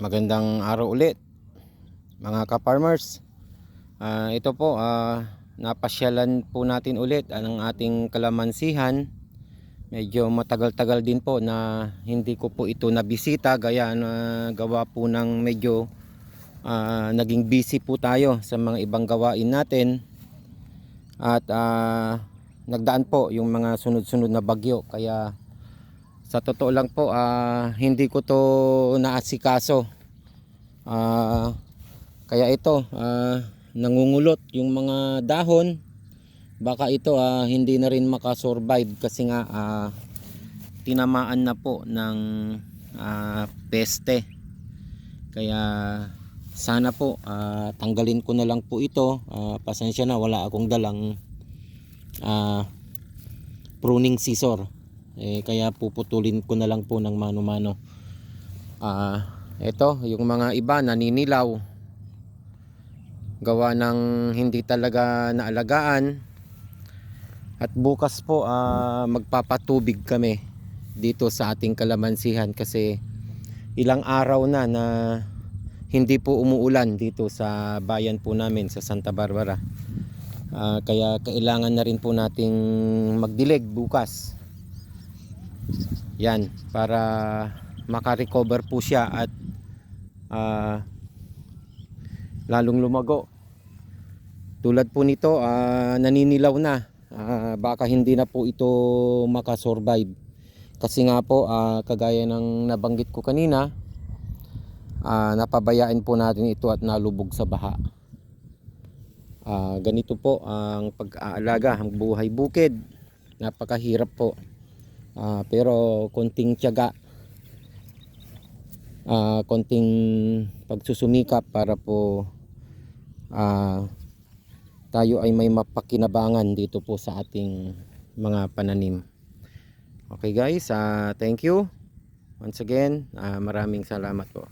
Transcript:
Magandang araw ulit mga ka-farmers. Ah, ito po, ah, napasyalan po natin ulit ang ating kalamansihan. Medyo matagal-tagal din po na hindi ko po ito nabisita gaya na gawa po ng medyo ah, naging busy po tayo sa mga ibang gawain natin. At ah, nagdaan po yung mga sunod-sunod na bagyo kaya sa totoo lang po ah, hindi ko to naasikaso. Ah, kaya ito ah, nangungulot yung mga dahon. Baka ito ah, hindi na rin makasurvive kasi nga ah, tinamaan na po ng ah, peste. Kaya sana po ah, tanggalin ko na lang po ito. Ah, pasensya na wala akong dalang ah, pruning scissor eh, kaya puputulin ko na lang po ng mano-mano. Ah ito yung mga iba naninilaw gawa ng hindi talaga naalagaan. At bukas po ah, magpapatubig kami dito sa ating kalamansihan kasi ilang araw na na hindi po umuulan dito sa bayan po namin sa Santa Barbara. Ah, kaya kailangan na rin po nating magdilig bukas yan para makarecover po siya at ah, lalong lumago. Tulad po nito ah, naninilaw na. Ah, baka hindi na po ito makasurvive. Kasi nga po ah, kagaya ng nabanggit ko kanina ah, napabayaan po natin ito at nalubog sa baha. Ah, ganito po ang pag-aalaga ang buhay bukid. Napakahirap po Ah, pero konting tiyaga ah, konting pagsusumikap para po ah, tayo ay may mapakinabangan dito po sa ating mga pananim. Okay guys, ah, thank you. Once again, ah, maraming salamat po.